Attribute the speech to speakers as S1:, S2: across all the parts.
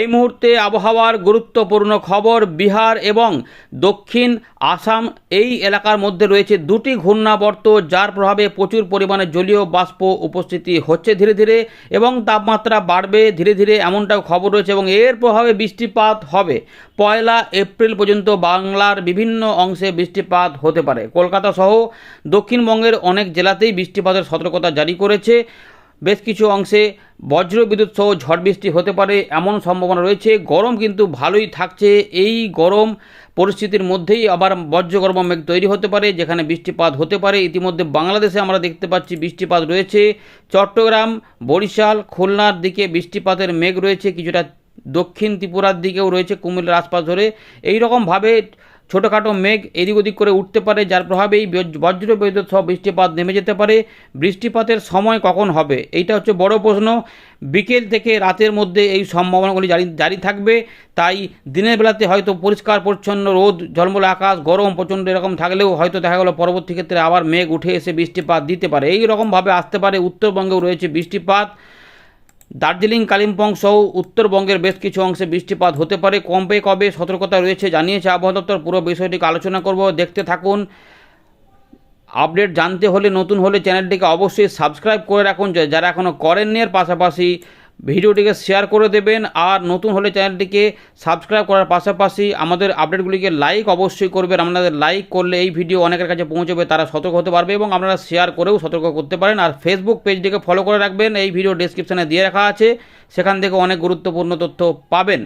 S1: এই মুহূর্তে আবহাওয়ার গুরুত্বপূর্ণ খবর বিহার এবং দক্ষিণ আসাম এই এলাকার মধ্যে রয়েছে দুটি ঘূর্ণাবর্ত যার প্রভাবে প্রচুর পরিমাণে জলীয় বাষ্প উপস্থিতি হচ্ছে ধীরে ধীরে এবং তাপমাত্রা বাড়বে ধীরে ধীরে এমনটাও খবর রয়েছে এবং এর প্রভাবে বৃষ্টিপাত হবে পয়লা এপ্রিল পর্যন্ত বাংলার বিভিন্ন অংশে বৃষ্টিপাত হতে পারে কলকাতা সহ দক্ষিণবঙ্গের অনেক জেলাতেই বৃষ্টিপাতের সতর্কতা জারি করেছে বেশ কিছু অংশে বজ্রবিদ্যুৎ সহ ঝড় বৃষ্টি হতে পারে এমন সম্ভাবনা রয়েছে গরম কিন্তু ভালোই থাকছে এই গরম পরিস্থিতির মধ্যেই আবার বজ্রগর্ম মেঘ তৈরি হতে পারে যেখানে বৃষ্টিপাত হতে পারে ইতিমধ্যে বাংলাদেশে আমরা দেখতে পাচ্ছি বৃষ্টিপাত রয়েছে চট্টগ্রাম বরিশাল খুলনার দিকে বৃষ্টিপাতের মেঘ রয়েছে কিছুটা দক্ষিণ ত্রিপুরার দিকেও রয়েছে কুমিল্লার আশপাশ ধরে এইরকমভাবে ছোটোখাটো মেঘ এদিক ওদিক করে উঠতে পারে যার প্রভাবেই বজ্র বৈদ্যুৎ সহ বৃষ্টিপাত নেমে যেতে পারে বৃষ্টিপাতের সময় কখন হবে এইটা হচ্ছে বড় প্রশ্ন বিকেল থেকে রাতের মধ্যে এই সম্ভাবনাগুলি জারি জারি থাকবে তাই দিনের বেলাতে হয়তো পরিষ্কার পরিচ্ছন্ন রোদ ঝলমলে আকাশ গরম প্রচণ্ড এরকম থাকলেও হয়তো দেখা গেলো পরবর্তী ক্ষেত্রে আবার মেঘ উঠে এসে বৃষ্টিপাত দিতে পারে এই আসতে পারে উত্তরবঙ্গেও রয়েছে বৃষ্টিপাত দার্জিলিং কালিম্পং সহ উত্তরবঙ্গের বেশ কিছু অংশে বৃষ্টিপাত হতে পারে কমবে কবে সতর্কতা রয়েছে জানিয়েছে আবহাওয়া দপ্তর পুরো বিষয়টিকে আলোচনা করব দেখতে থাকুন আপডেট জানতে হলে নতুন হলে চ্যানেলটিকে অবশ্যই সাবস্ক্রাইব করে রাখুন যারা এখনও করেননি এর পাশাপাশি ভিডিওটিকে শেয়ার করে দেবেন আর নতুন হলে চ্যানেলটিকে সাবস্ক্রাইব করার পাশাপাশি আমাদের আপডেটগুলিকে লাইক অবশ্যই করবেন আপনাদের লাইক করলে এই ভিডিও অনেকের কাছে পৌঁছবে তারা সতর্ক হতে পারবে এবং আপনারা শেয়ার করেও সতর্ক করতে পারেন আর ফেসবুক পেজটিকে ফলো করে রাখবেন এই ভিডিও ডিসক্রিপশানে দিয়ে রাখা আছে সেখান থেকে অনেক গুরুত্বপূর্ণ তথ্য পাবেন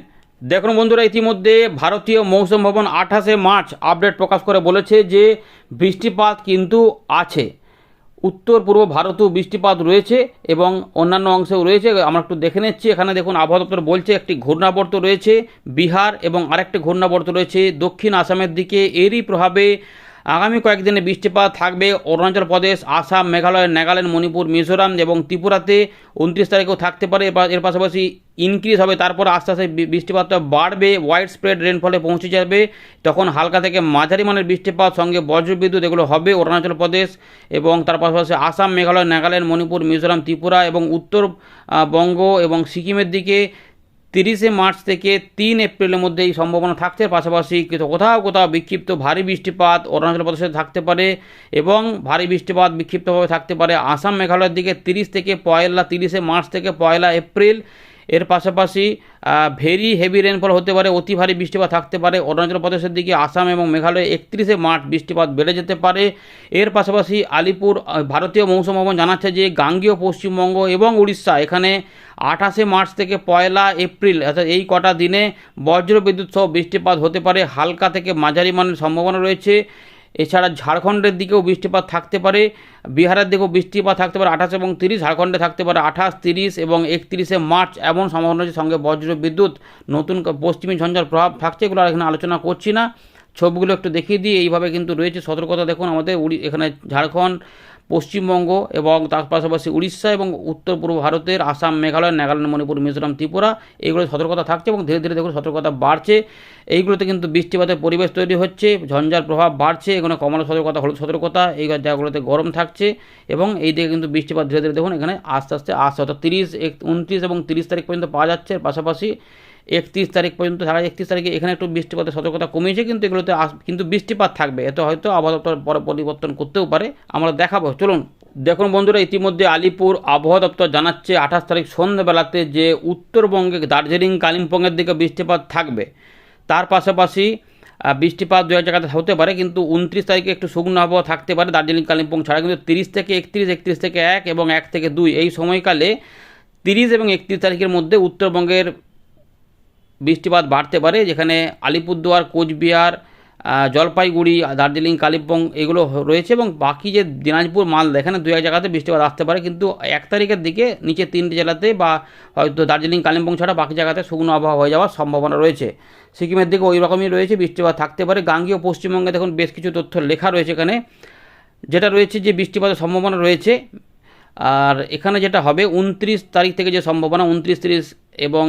S1: দেখুন বন্ধুরা ইতিমধ্যে ভারতীয় মৌসুম ভবন আঠাশে মার্চ আপডেট প্রকাশ করে বলেছে যে বৃষ্টিপাত কিন্তু আছে উত্তর পূর্ব ভারতেও বৃষ্টিপাত রয়েছে এবং অন্যান্য অংশেও রয়েছে আমরা একটু দেখে নিচ্ছি এখানে দেখুন আবহাওয়া দপ্তর বলছে একটি ঘূর্ণাবর্ত রয়েছে বিহার এবং আরেকটি ঘূর্ণাবর্ত রয়েছে দক্ষিণ আসামের দিকে এরই প্রভাবে আগামী কয়েকদিনে বৃষ্টিপাত থাকবে অরুণাচল প্রদেশ আসাম মেঘালয় নাগাল্যান্ড মণিপুর মিজোরাম এবং ত্রিপুরাতে উনত্রিশ তারিখেও থাকতে পারে এর পাশাপাশি ইনক্রিজ হবে তারপর আস্তে আস্তে বৃষ্টিপাতটা বাড়বে ওয়াইড স্প্রেড রেনফলে পৌঁছে যাবে তখন হালকা থেকে মাঝারি মানের বৃষ্টিপাত সঙ্গে বজ্রবিদ্যুৎ এগুলো হবে অরুণাচল প্রদেশ এবং তার পাশাপাশি আসাম মেঘালয় নাগাল্যান্ড মণিপুর মিজোরাম ত্রিপুরা এবং উত্তরবঙ্গ এবং সিকিমের দিকে তিরিশে মার্চ থেকে তিন এপ্রিলের মধ্যে এই সম্ভাবনা থাকছে পাশাপাশি কোথাও কোথাও বিক্ষিপ্ত ভারী বৃষ্টিপাত অরুণাচল প্রদেশে থাকতে পারে এবং ভারী বৃষ্টিপাত বিক্ষিপ্তভাবে থাকতে পারে আসাম মেঘালয়ের দিকে তিরিশ থেকে পয়লা তিরিশে মার্চ থেকে পয়লা এপ্রিল এর পাশাপাশি ভেরি হেভি রেনফল হতে পারে অতি ভারী বৃষ্টিপাত থাকতে পারে অরুণাচল প্রদেশের দিকে আসাম এবং মেঘালয়ে একত্রিশে মার্চ বৃষ্টিপাত বেড়ে যেতে পারে এর পাশাপাশি আলিপুর ভারতীয় মৌসুম ভবন জানাচ্ছে যে গাঙ্গীয় পশ্চিমবঙ্গ এবং উড়িষ্যা এখানে আঠাশে মার্চ থেকে পয়লা এপ্রিল অর্থাৎ এই কটা দিনে বজ্রবিদ্যুৎ সহ বৃষ্টিপাত হতে পারে হালকা থেকে মাঝারি মানের সম্ভাবনা রয়েছে এছাড়া ঝাড়খণ্ডের দিকেও বৃষ্টিপাত থাকতে পারে বিহারের দিকেও বৃষ্টিপাত থাকতে পারে আঠাশ এবং তিরিশ ঝাড়খণ্ডে থাকতে পারে আঠাশ তিরিশ এবং একত্রিশে মার্চ এমন সম্ভাবনা রয়েছে সঙ্গে বজ্র বিদ্যুৎ নতুন পশ্চিমী ঝঞ্ঝার প্রভাব থাকছে এগুলো আর এখানে আলোচনা করছি না ছবিগুলো একটু দেখিয়ে দিই এইভাবে কিন্তু রয়েছে সতর্কতা দেখুন আমাদের উড়ি এখানে ঝাড়খণ্ড পশ্চিমবঙ্গ এবং তার পাশাপাশি উড়িষ্যা এবং উত্তর পূর্ব ভারতের আসাম মেঘালয় নাগাল্যান্ড মণিপুর মিজোরাম ত্রিপুরা এইগুলো সতর্কতা থাকছে এবং ধীরে ধীরে দেখুন সতর্কতা বাড়ছে এইগুলোতে কিন্তু বৃষ্টিপাতের পরিবেশ তৈরি হচ্ছে ঝঞ্ঝার প্রভাব বাড়ছে এখানে কমলা সতর্কতা হলুদ সতর্কতা এই জায়গাগুলোতে গরম থাকছে এবং এই দিকে কিন্তু বৃষ্টিপাত ধীরে ধীরে দেখুন এখানে আস্তে আস্তে আসছে অর্থাৎ তিরিশ উনত্রিশ এবং তিরিশ তারিখ পর্যন্ত পাওয়া যাচ্ছে পাশাপাশি একত্রিশ তারিখ পর্যন্ত সারা একত্রিশ তারিখে এখানে একটু বৃষ্টিপাতের সতর্কতা কমিয়েছে কিন্তু এগুলোতে কিন্তু বৃষ্টিপাত থাকবে এতে হয়তো আবহাওয়া দপ্তর পরিবর্তন করতেও পারে আমরা দেখাবো চলুন দেখুন বন্ধুরা ইতিমধ্যে আলিপুর আবহাওয়া দপ্তর জানাচ্ছে আঠাশ তারিখ সন্ধ্যাবেলাতে যে উত্তরবঙ্গে দার্জিলিং কালিম্পংয়ের দিকে বৃষ্টিপাত থাকবে তার পাশাপাশি বৃষ্টিপাত দু হাজার জায়গাতে হতে পারে কিন্তু উনত্রিশ তারিখে একটু শুকনো আবহাওয়া থাকতে পারে দার্জিলিং কালিম্পং ছাড়া কিন্তু তিরিশ থেকে একত্রিশ একত্রিশ থেকে এক এবং এক থেকে দুই এই সময়কালে তিরিশ এবং একত্রিশ তারিখের মধ্যে উত্তরবঙ্গের বৃষ্টিপাত বাড়তে পারে যেখানে আলিপুরদুয়ার কোচবিহার জলপাইগুড়ি দার্জিলিং কালিম্পং এগুলো রয়েছে এবং বাকি যে দিনাজপুর মাল এখানে দু এক জায়গাতে বৃষ্টিপাত আসতে পারে কিন্তু এক তারিখের দিকে নিচে তিনটে জেলাতে বা হয়তো দার্জিলিং কালিম্পং ছাড়া বাকি জায়গাতে শুকনো আবহাওয়া হয়ে যাওয়ার সম্ভাবনা রয়েছে সিকিমের দিকে ওই রকমই রয়েছে বৃষ্টিপাত থাকতে পারে গাঙ্গীয় পশ্চিমবঙ্গে দেখুন বেশ কিছু তথ্য লেখা রয়েছে এখানে যেটা রয়েছে যে বৃষ্টিপাতের সম্ভাবনা রয়েছে আর এখানে যেটা হবে উনত্রিশ তারিখ থেকে যে সম্ভাবনা উনত্রিশ তিরিশ এবং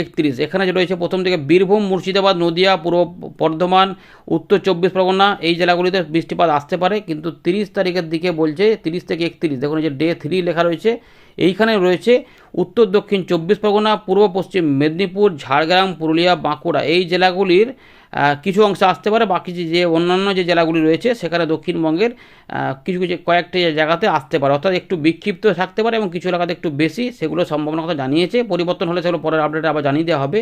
S1: একত্রিশ এখানে যে রয়েছে প্রথম থেকে বীরভূম মুর্শিদাবাদ নদিয়া পূর্ব বর্ধমান উত্তর চব্বিশ পরগনা এই জেলাগুলিতে বৃষ্টিপাত আসতে পারে কিন্তু তিরিশ তারিখের দিকে বলছে তিরিশ থেকে একত্রিশ দেখুন যে ডে থ্রি লেখা রয়েছে এইখানে রয়েছে উত্তর দক্ষিণ চব্বিশ পরগনা পূর্ব পশ্চিম মেদিনীপুর ঝাড়গ্রাম পুরুলিয়া বাঁকুড়া এই জেলাগুলির কিছু অংশে আসতে পারে বাকি যে অন্যান্য যে জেলাগুলি রয়েছে সেখানে দক্ষিণবঙ্গের কিছু কিছু কয়েকটি জায়গাতে আসতে পারে অর্থাৎ একটু বিক্ষিপ্ত থাকতে পারে এবং কিছু এলাকাতে একটু বেশি সেগুলো সম্ভাবনা কথা জানিয়েছে পরিবর্তন হলে সেগুলো পরের আপডেটে আবার জানিয়ে দেওয়া হবে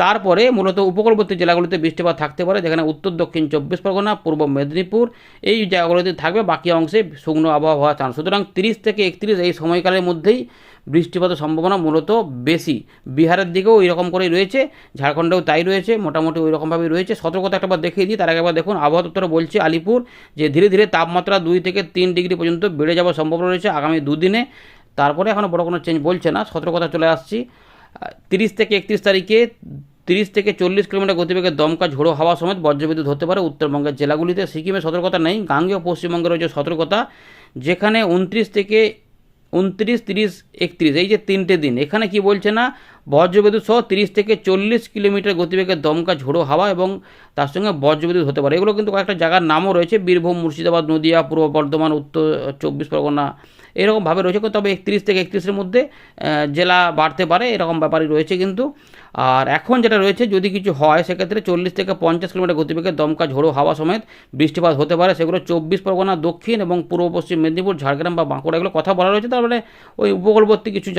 S1: তারপরে মূলত উপকূলবর্তী জেলাগুলিতে বৃষ্টিপাত থাকতে পারে যেখানে উত্তর দক্ষিণ চব্বিশ পরগনা পূর্ব মেদিনীপুর এই জায়গাগুলিতে থাকবে বাকি অংশে শুকনো আবহাওয়া হওয়ার চান্স সুতরাং তিরিশ থেকে একত্রিশ এই সময়কালের মধ্যেই বৃষ্টিপাতের সম্ভাবনা মূলত বেশি বিহারের দিকেও ওই রকম করেই রয়েছে ঝাড়খণ্ডেও তাই রয়েছে মোটামুটি ওই রকমভাবেই রয়েছে সতর্কতা একটাবার দেখিয়ে দিই তার আগে একবার দেখুন আবহাওয়া দপ্তর বলছে আলিপুর যে ধীরে ধীরে তাপমাত্রা দুই থেকে তিন ডিগ্রি পর্যন্ত বেড়ে যাওয়ার সম্ভাবনা রয়েছে আগামী দুদিনে তারপরে এখনও বড় কোনো চেঞ্জ বলছে না সতর্কতা চলে আসছি তিরিশ থেকে একত্রিশ তারিখে তিরিশ থেকে চল্লিশ কিলোমিটার গতিবেগে দমকা ঝোড়ো হাওয়া সমেত বজ্রবিদ্যুৎ হতে পারে উত্তরবঙ্গের জেলাগুলিতে সিকিমে সতর্কতা নেই গাঙ্গেয় পশ্চিমবঙ্গে রয়েছে সতর্কতা যেখানে উনত্রিশ থেকে উনত্রিশ তিরিশ একত্রিশ এই যে তিনটে দিন এখানে কি বলছে না বজ্রবিদ্যুৎ সহ তিরিশ থেকে চল্লিশ কিলোমিটার গতিবেগের দমকা ঝোড়ো হাওয়া এবং তার সঙ্গে বজ্রবিদ্যুৎ হতে পারে এগুলো কিন্তু কয়েকটা জায়গার নামও রয়েছে বীরভূম মুর্শিদাবাদ নদিয়া পূর্ব বর্ধমান উত্তর চব্বিশ পরগনা এরকমভাবে রয়েছে তবে একত্রিশ থেকে একত্রিশের মধ্যে জেলা বাড়তে পারে এরকম ব্যাপারই রয়েছে কিন্তু আর এখন যেটা রয়েছে যদি কিছু হয় সেক্ষেত্রে চল্লিশ থেকে পঞ্চাশ কিলোমিটার গতিবেগে দমকা ঝোড়ো হাওয়া সমেত বৃষ্টিপাত হতে পারে সেগুলো চব্বিশ পরগনা দক্ষিণ এবং পূর্ব পশ্চিম মেদিনীপুর ঝাড়গ্রাম বা বাঁকুড়া এগুলো কথা বলা রয়েছে তার মানে ওই উপকূলবর্তী কিছু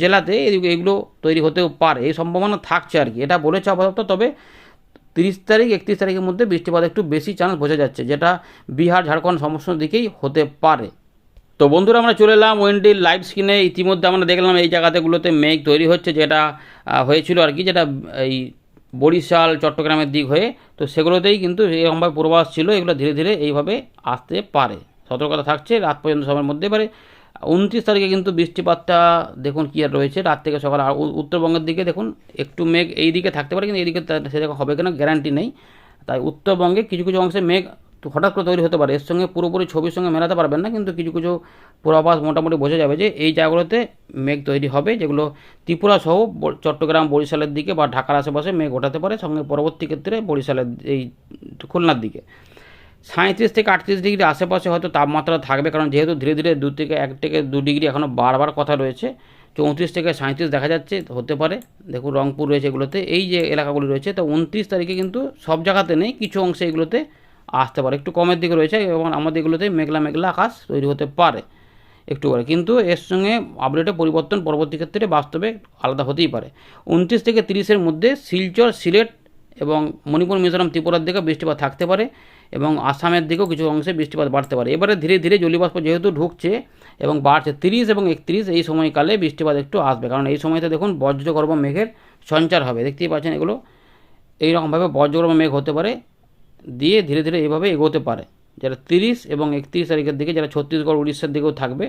S1: জেলাতে এগুলো তৈরি হতে হতেও পারে এই সম্ভাবনা থাকছে আর কি এটা বলেছে আপাতত তবে তিরিশ তারিখ একত্রিশ তারিখের মধ্যে বৃষ্টিপাত একটু বেশি চান্স বোঝা যাচ্ছে যেটা বিহার ঝাড়খণ্ড সমস্ত দিকেই হতে পারে তো বন্ধুরা আমরা চলে এলাম ওয়েন্ডির লাইভ স্ক্রিনে ইতিমধ্যে আমরা দেখলাম এই জায়গাতেগুলোতে মেঘ তৈরি হচ্ছে যেটা হয়েছিল আর কি যেটা এই বরিশাল চট্টগ্রামের দিক হয়ে তো সেগুলোতেই কিন্তু এরকমভাবে পূর্বাভাস ছিল এগুলো ধীরে ধীরে এইভাবে আসতে পারে সতর্কতা থাকছে রাত পর্যন্ত সময়ের মধ্যে পারে উনত্রিশ তারিখে কিন্তু বৃষ্টিপাতটা দেখুন কী আর রয়েছে রাত থেকে সকাল আর উত্তরবঙ্গের দিকে দেখুন একটু মেঘ এই দিকে থাকতে পারে কিন্তু এইদিকে সেরকম হবে কিনা গ্যারান্টি নেই তাই উত্তরবঙ্গে কিছু কিছু অংশে মেঘ হঠাৎ করে তৈরি হতে পারে এর সঙ্গে পুরোপুরি ছবির সঙ্গে মেলাতে পারবেন না কিন্তু কিছু কিছু পূর্বাভাস মোটামুটি বোঝা যাবে যে এই জায়গাগুলোতে মেঘ তৈরি হবে যেগুলো ত্রিপুরা সহ চট্টগ্রাম বরিশালের দিকে বা ঢাকার আশেপাশে মেঘ ওঠাতে পারে সঙ্গে পরবর্তী ক্ষেত্রে বরিশালের এই খুলনার দিকে সাঁত্রিশ থেকে আটত্রিশ ডিগ্রি আশেপাশে হয়তো তাপমাত্রা থাকবে কারণ যেহেতু ধীরে ধীরে দু থেকে এক থেকে দু ডিগ্রি এখনও বারবার কথা রয়েছে চৌত্রিশ থেকে সাঁত্রিশ দেখা যাচ্ছে হতে পারে দেখুন রংপুর রয়েছে এগুলোতে এই যে এলাকাগুলি রয়েছে তো উনত্রিশ তারিখে কিন্তু সব জায়গাতে নেই কিছু অংশে এগুলোতে আসতে পারে একটু কমের দিকে রয়েছে এবং আমাদের এগুলোতে মেঘলা মেঘলা আকাশ তৈরি হতে পারে একটু করে কিন্তু এর সঙ্গে আপডেটে পরিবর্তন পরবর্তী ক্ষেত্রে বাস্তবে আলাদা হতেই পারে উনত্রিশ থেকে তিরিশের মধ্যে শিলচর সিলেট এবং মণিপুর মিজোরাম ত্রিপুরার দিকেও বৃষ্টিপাত থাকতে পারে এবং আসামের দিকেও কিছু অংশে বৃষ্টিপাত বাড়তে পারে এবারে ধীরে ধীরে জলীয়বাষ্প যেহেতু ঢুকছে এবং বাড়ছে তিরিশ এবং একত্রিশ এই সময়কালে বৃষ্টিপাত একটু আসবে কারণ এই সময়তে দেখুন বজ্রগর্ভ মেঘের সঞ্চার হবে দেখতেই পাচ্ছেন এগুলো এইরকমভাবে বজ্রগর্ভ মেঘ হতে পারে দিয়ে ধীরে ধীরে এইভাবে এগোতে পারে যারা তিরিশ এবং একত্রিশ তারিখের দিকে যারা ছত্তিশগড় উড়িষ্যার দিকেও থাকবে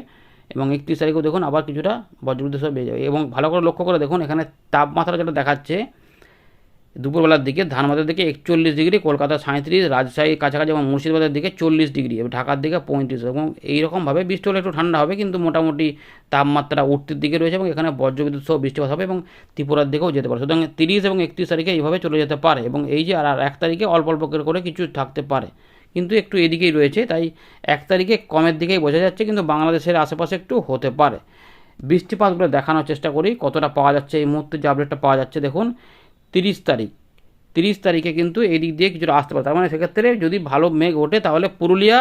S1: এবং একত্রিশ তারিখেও দেখুন আবার কিছুটা বজ্রবিদ্যুৎ সহ বেড়ে যাবে এবং ভালো করে লক্ষ্য করে দেখুন এখানে তাপমাত্রা যেটা দেখাচ্ছে দুপুরবেলার দিকে ধানবাদের দিকে একচল্লিশ ডিগ্রি কলকাতা সাঁত্রিশ রাজশাহী কাছাকাছি এবং মুর্শিদাবাদের দিকে চল্লিশ ডিগ্রি এবং ঢাকার দিকে পঁয়ত্রিশ এবং এইরকমভাবে বৃষ্টি হলে একটু ঠান্ডা হবে কিন্তু মোটামুটি তাপমাত্রা উঠতির দিকে রয়েছে এবং এখানে বজ্রবিদ্যুৎ সহ বৃষ্টিপাত হবে এবং ত্রিপুরার দিকেও যেতে পারে সুতরাং তিরিশ এবং একত্রিশ তারিখে এইভাবে চলে যেতে পারে এবং এই যে আর এক তারিখে অল্প অল্প করে কিছু থাকতে পারে কিন্তু একটু এদিকেই রয়েছে তাই এক তারিখে কমের দিকেই বোঝা যাচ্ছে কিন্তু বাংলাদেশের আশেপাশে একটু হতে পারে বৃষ্টিপাতগুলো দেখানোর চেষ্টা করি কতটা পাওয়া যাচ্ছে এই মুহূর্তে যে আপডেটটা পাওয়া যাচ্ছে দেখুন তিরিশ তারিখ তিরিশ তারিখে কিন্তু এদিক দিয়ে কিছুটা আসতে পারে তার মানে সেক্ষেত্রে যদি ভালো মেঘ ওঠে তাহলে পুরুলিয়া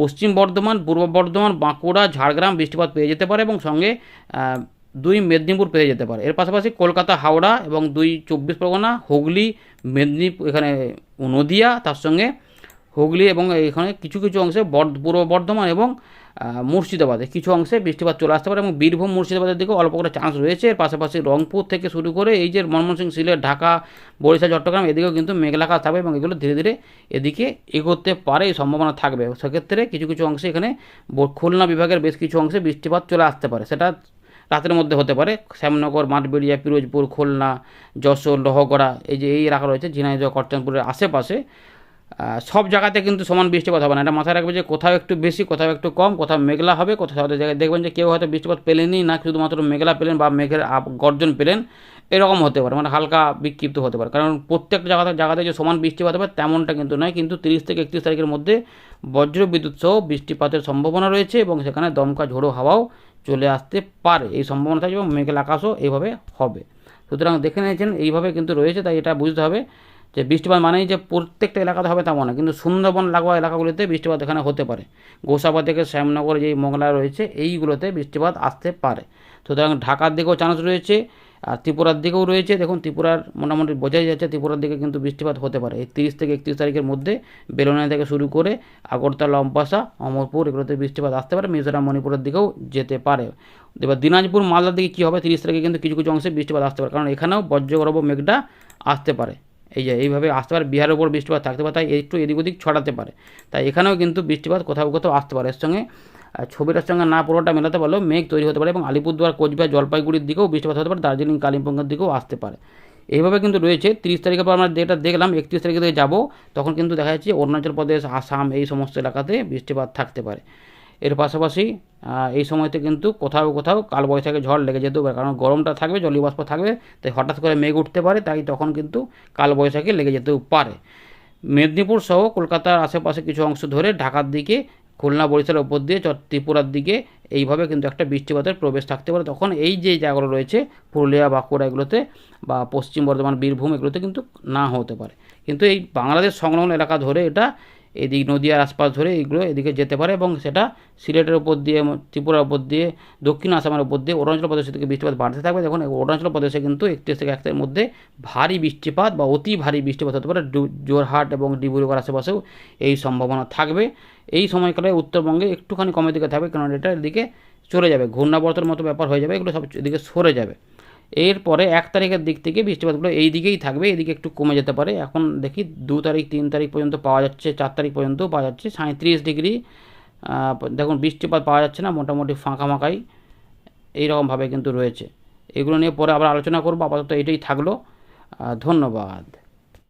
S1: পশ্চিম বর্ধমান পূর্ব বর্ধমান বাঁকুড়া ঝাড়গ্রাম বৃষ্টিপাত পেয়ে যেতে পারে এবং সঙ্গে দুই মেদিনীপুর পেয়ে যেতে পারে এর পাশাপাশি কলকাতা হাওড়া এবং দুই চব্বিশ পরগনা হুগলি মেদিনীপুর এখানে নদিয়া তার সঙ্গে হুগলি এবং এখানে কিছু কিছু অংশে পূর্ব বর্ধমান এবং মুর্শিদাবাদে কিছু অংশে বৃষ্টিপাত চলে আসতে পারে এবং বীরভূম মুর্শিদাবাদের দিকে অল্প করে চান্স রয়েছে এর পাশাপাশি রংপুর থেকে শুরু করে এই যে ময়মনসিংহ সিলেট ঢাকা বরিশাল চট্টগ্রাম এদিকেও কিন্তু মেঘলাকাশ থাকবে এবং এগুলো ধীরে ধীরে এদিকে এগোতে পারে এই সম্ভাবনা থাকবে সেক্ষেত্রে কিছু কিছু অংশে এখানে খুলনা বিভাগের বেশ কিছু অংশে বৃষ্টিপাত চলে আসতে পারে সেটা রাতের মধ্যে হতে পারে শ্যামনগর মাঠবেড়িয়া পিরোজপুর খুলনা যশোর লহগড়া এই যে এই এলাকা রয়েছে ঝিনাইজ কর্চনপুরের আশেপাশে সব জায়গাতে কিন্তু সমান বৃষ্টিপাত হবে না এটা মাথায় রাখবে যে কোথাও একটু বেশি কোথাও একটু কম কোথাও মেঘলা হবে কোথাও জায়গায় দেখবেন যে কেউ হয়তো বৃষ্টিপাত পেলেনই না শুধুমাত্র মেঘলা পেলেন বা মেঘের গর্জন পেলেন এরকম হতে পারে মানে হালকা বিক্ষিপ্ত হতে পারে কারণ প্রত্যেকটা জায়গাতে জায়গাতে যে সমান বৃষ্টিপাত হবে তেমনটা কিন্তু নয় কিন্তু তিরিশ থেকে একত্রিশ তারিখের মধ্যে বজ্র বিদ্যুৎ সহ বৃষ্টিপাতের সম্ভাবনা রয়েছে এবং সেখানে দমকা ঝোড়ো হাওয়াও চলে আসতে পারে এই সম্ভাবনা থাকে এবং মেঘলা আকাশও এইভাবে হবে সুতরাং দেখে নিয়েছেন এইভাবে কিন্তু রয়েছে তাই এটা বুঝতে হবে যে বৃষ্টিপাত মানেই যে প্রত্যেকটা এলাকাতে হবে তেমন না কিন্তু সুন্দরবন লাগোয়া এলাকাগুলিতে বৃষ্টিপাত এখানে হতে পারে গোসাবা থেকে শ্যামনগর যেই মোগলা রয়েছে এইগুলোতে বৃষ্টিপাত আসতে পারে সুতরাং ঢাকার দিকেও চান্স রয়েছে আর ত্রিপুরার দিকেও রয়েছে দেখুন ত্রিপুরার মোটামুটি বোঝাই যাচ্ছে ত্রিপুরার দিকে কিন্তু বৃষ্টিপাত হতে পারে এই তিরিশ থেকে একত্রিশ তারিখের মধ্যে বেলোনা থেকে শুরু করে আগরতলা লম্পাসা অমরপুর এগুলোতে বৃষ্টিপাত আসতে পারে মিজোরাম মণিপুরের দিকেও যেতে পারে এবার দিনাজপুর মালদার দিকে কী হবে তিরিশ তারিখে কিন্তু কিছু কিছু অংশে বৃষ্টিপাত আসতে পারে কারণ এখানেও বজ্রগর্ভ মেঘটা আসতে পারে এই যে এইভাবে আসতে পারে বিহারের উপর বৃষ্টিপাত থাকতে পারে তাই একটু এদিক ওদিক ছড়াতে পারে তাই এখানেও কিন্তু বৃষ্টিপাত কোথাও কোথাও আসতে পারে এর সঙ্গে ছবিটার সঙ্গে না পুরোটা মেলাতে পারলেও মেঘ তৈরি হতে পারে এবং আলিপুরদুয়ার কোচবিহার জলপাইগুড়ির দিকেও বৃষ্টিপাত হতে পারে দার্জিলিং কালিম্পংয়ের দিকেও আসতে পারে এইভাবে কিন্তু রয়েছে তিরিশ তারিখের পর আমরা যেটা দেখলাম একত্রিশ তারিখে যাব তখন কিন্তু দেখা যাচ্ছে অরুণাচল প্রদেশ আসাম এই সমস্ত এলাকাতে বৃষ্টিপাত থাকতে পারে এর পাশাপাশি এই সময়তে কিন্তু কোথাও কোথাও কাল বৈশাখে ঝড় লেগে যেতেও পারে কারণ গরমটা থাকবে জলীয়বাষ্প থাকবে তাই হঠাৎ করে মেঘ উঠতে পারে তাই তখন কিন্তু কাল বৈশাখে লেগে যেতেও পারে মেদিনীপুর সহ কলকাতার আশেপাশে কিছু অংশ ধরে ঢাকার দিকে খুলনা বরিশালের ওপর দিয়ে ত্রিপুরার দিকে এইভাবে কিন্তু একটা বৃষ্টিপাতের প্রবেশ থাকতে পারে তখন এই যে জায়গাগুলো রয়েছে পুরুলিয়া বাঁকুড়া এগুলোতে বা পশ্চিম বর্ধমান বীরভূম এগুলোতে কিন্তু না হতে পারে কিন্তু এই বাংলাদেশ সংলগ্ন এলাকা ধরে এটা এদিক নদীয়ার আশপাশ ধরে এইগুলো এদিকে যেতে পারে এবং সেটা সিলেটের উপর দিয়ে ত্রিপুরার উপর দিয়ে দক্ষিণ আসামের উপর দিয়ে অরুণাচল প্রদেশে দিকে বৃষ্টিপাত বাড়তে থাকবে দেখুন অরুণাচল প্রদেশে কিন্তু একত্রিশ থেকে একটার মধ্যে ভারী বৃষ্টিপাত বা অতি ভারী বৃষ্টিপাত হতে পারে জোরহাট এবং ডিব্রুগড় আশেপাশেও এই সম্ভাবনা থাকবে এই সময়কালে উত্তরবঙ্গে একটুখানি কমের দিকে থাকবে কারণ এটা এদিকে চলে যাবে ঘূর্ণাবর্তের মতো ব্যাপার হয়ে যাবে এগুলো সব এদিকে সরে যাবে এরপরে এক তারিখের দিক থেকে বৃষ্টিপাতগুলো এই দিকেই থাকবে এদিকে একটু কমে যেতে পারে এখন দেখি দু তারিখ তিন তারিখ পর্যন্ত পাওয়া যাচ্ছে চার তারিখ পর্যন্ত পাওয়া যাচ্ছে সাঁত্রিশ ডিগ্রি দেখুন বৃষ্টিপাত পাওয়া যাচ্ছে না মোটামুটি ফাঁকা ফাঁকাই এইরকমভাবে কিন্তু রয়েছে এগুলো নিয়ে পরে আবার আলোচনা করবো আপাতত এটাই থাকলো ধন্যবাদ